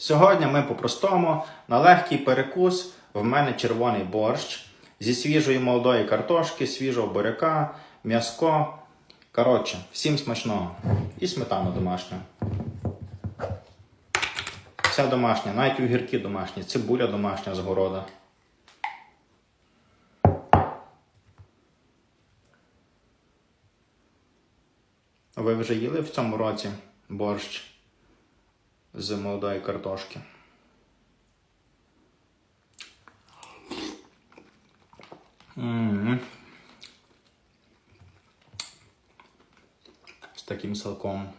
Сьогодні ми по-простому на легкий перекус. В мене червоний борщ зі свіжої молодої картошки, свіжого буряка, м'яско. Коротше, всім смачного. І сметана домашня. Все домашнє, навіть огірки домашні, цибуля домашня з города. Ви вже їли в цьому році борщ з молодої картошки? М. З таким салком.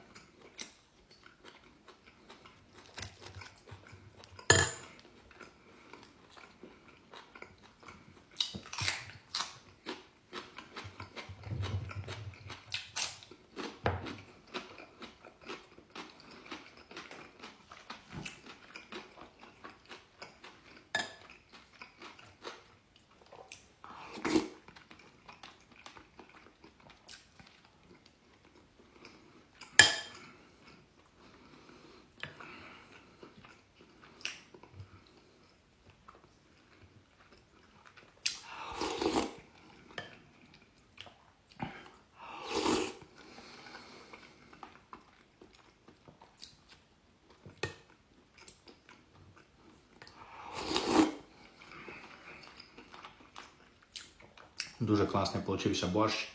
Дуже класний получився борщ.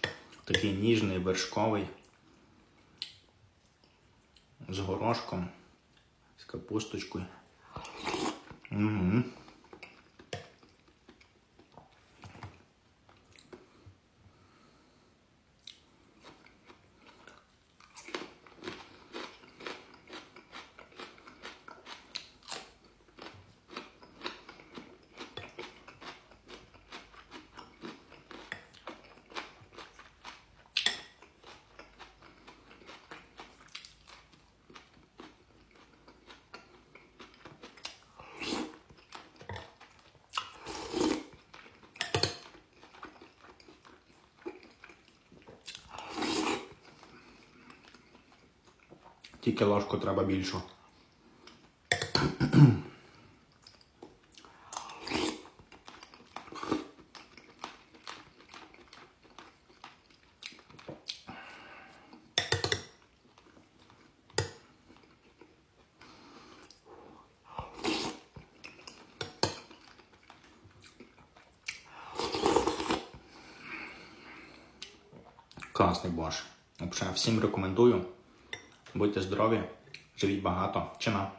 Такий ніжний, вершковий. З горошком, з капусточкою. Угу. Тільки ложку треба більшу. Класний борщ. Взагалі, всім рекомендую. Будьте здорові, живіть багато. Чина.